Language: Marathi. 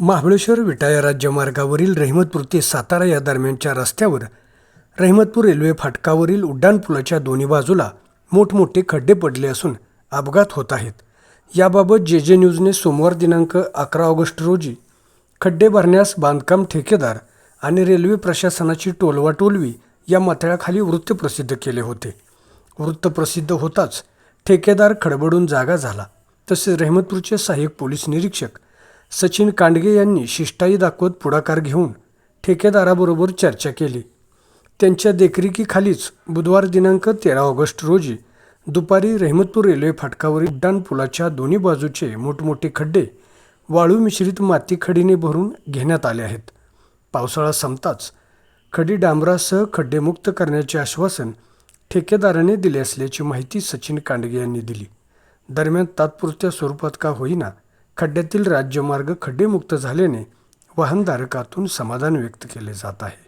महाबळेश्वर विटा या राज्यमार्गावरील रहिमतपूर ते सातारा या दरम्यानच्या रस्त्यावर रहिमतपूर रेल्वे फाटकावरील उड्डाणपुलाच्या दोन्ही बाजूला मोठमोठे खड्डे पडले असून अपघात होत आहेत. याबाबत जे जे न्यूजने सोमवार दिनांक अकरा ऑगस्ट रोजी खड्डे भरण्यास बांधकाम ठेकेदार आणि रेल्वे प्रशासनाची टोलवाटोलवी या मथळ्याखाली वृत्त प्रसिद्ध केले होते. वृत्त प्रसिद्ध होताच ठेकेदार खडबडून जागा झाला. तसेच रहमतपूरचे सहाय्यक पोलीस निरीक्षक सचिन कांडगे यांनी शिष्टाई दाखवत पुढाकार घेऊन ठेकेदाराबरोबर चर्चा केली. त्यांच्या देखरेखीखालीच बुधवार दिनांक तेरा ऑगस्ट रोजी दुपारी रहमतपूर रेल्वे फाटकावरील उड्डाण पुलाच्या दोन्ही बाजूचे मोठमोठे खड्डे वाळू मिश्रित माती खडीने भरून घेण्यात आले आहेत. पावसाळा संपताच खडी डांबरासह खड्डेमुक्त करण्याचे आश्वासन ठेकेदाराने दिले असल्याची माहिती सचिन कांडगे यांनी दिली. दरम्यान तात्पुरत्या स्वरूपात का होईना खड्ड्यातील राज्यमार्ग खड्डेमुक्त झाल्याने वाहनधारकातून समाधान व्यक्त केले जात आहे.